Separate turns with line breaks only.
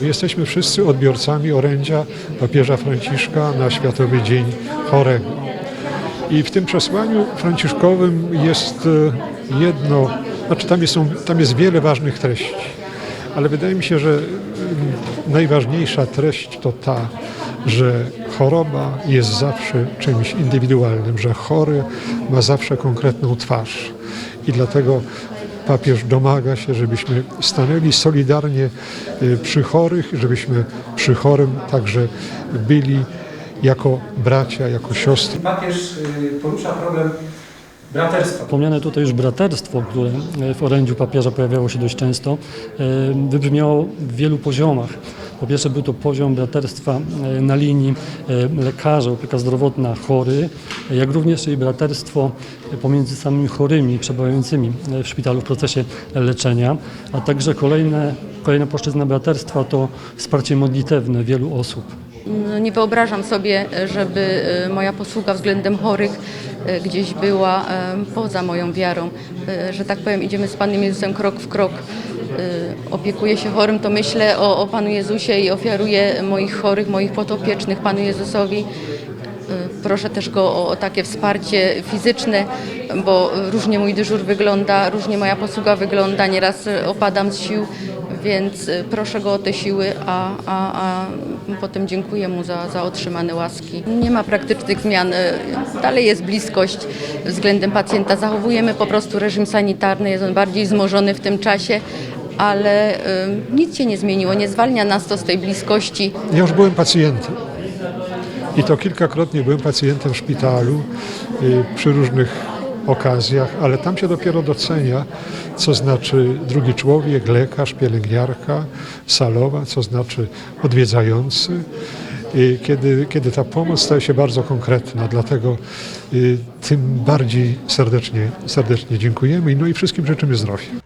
Jesteśmy wszyscy odbiorcami orędzia papieża Franciszka na Światowy Dzień Chorego. I w tym przesłaniu franciszkowym jest e, jedno, znaczy tam jest, tam jest wiele ważnych treści, ale wydaje mi się, że mm, najważniejsza treść to ta, że choroba jest zawsze czymś indywidualnym, że chory ma zawsze konkretną twarz. I dlatego papież domaga się, żebyśmy stanęli solidarnie y, przy chorych, żebyśmy przy chorym także byli jako bracia, jako siostry.
Papież y, porusza problem braterstwa.
Wspomniane tutaj już braterstwo, które w orędziu papieża pojawiało się dość często, wybrzmiało w wielu poziomach. Po pierwsze był to poziom braterstwa e, na linii e, lekarza, opieka zdrowotna, chory, jak również i braterstwo pomiędzy samymi chorymi przebywającymi w szpitalu w procesie leczenia, a także kolejne, kolejna płaszczyzna braterstwa to wsparcie modlitewne wielu osób.
No, nie wyobrażam sobie, żeby e, moja posługa względem chorych e, gdzieś była e, poza moją wiarą. Że tak powiem, idziemy z Panem Jezusem krok w krok. Opiekuję się chorym, to myślę o, o Panu Jezusie i ofiaruję moich chorych, moich podopiecznych Panu Jezusowi. Proszę też go o, o takie wsparcie fizyczne, bo różnie mój dyżur wygląda, różnie moja posługa wygląda, nieraz opadam z sił, więc e, proszę go o te siły, a, a, a potem dziękuję mu za, za otrzymane łaski. Nie ma praktycznych zmian, e, dalej jest bliskość względem pacjenta. Zachowujemy po prostu reżim sanitarny, jest on bardziej wzmożony w tym czasie, ale e, nic się nie zmieniło, nie zwalnia nas to z tej bliskości.
Ja już byłem pacjentem. I to kilkakrotnie byłem pacjentem w szpitalu y, przy różnych okazjach, ale tam się dopiero docenia, co znaczy drugi człowiek, lekarz, pielęgniarka, salowa, co znaczy odwiedzający. Y, Kiedy, kiedy ta pomoc staje się bardzo konkretna, dlatego y, tym bardziej serdecznie, serdecznie dziękujemy i no i wszystkim życzymy zdrowia.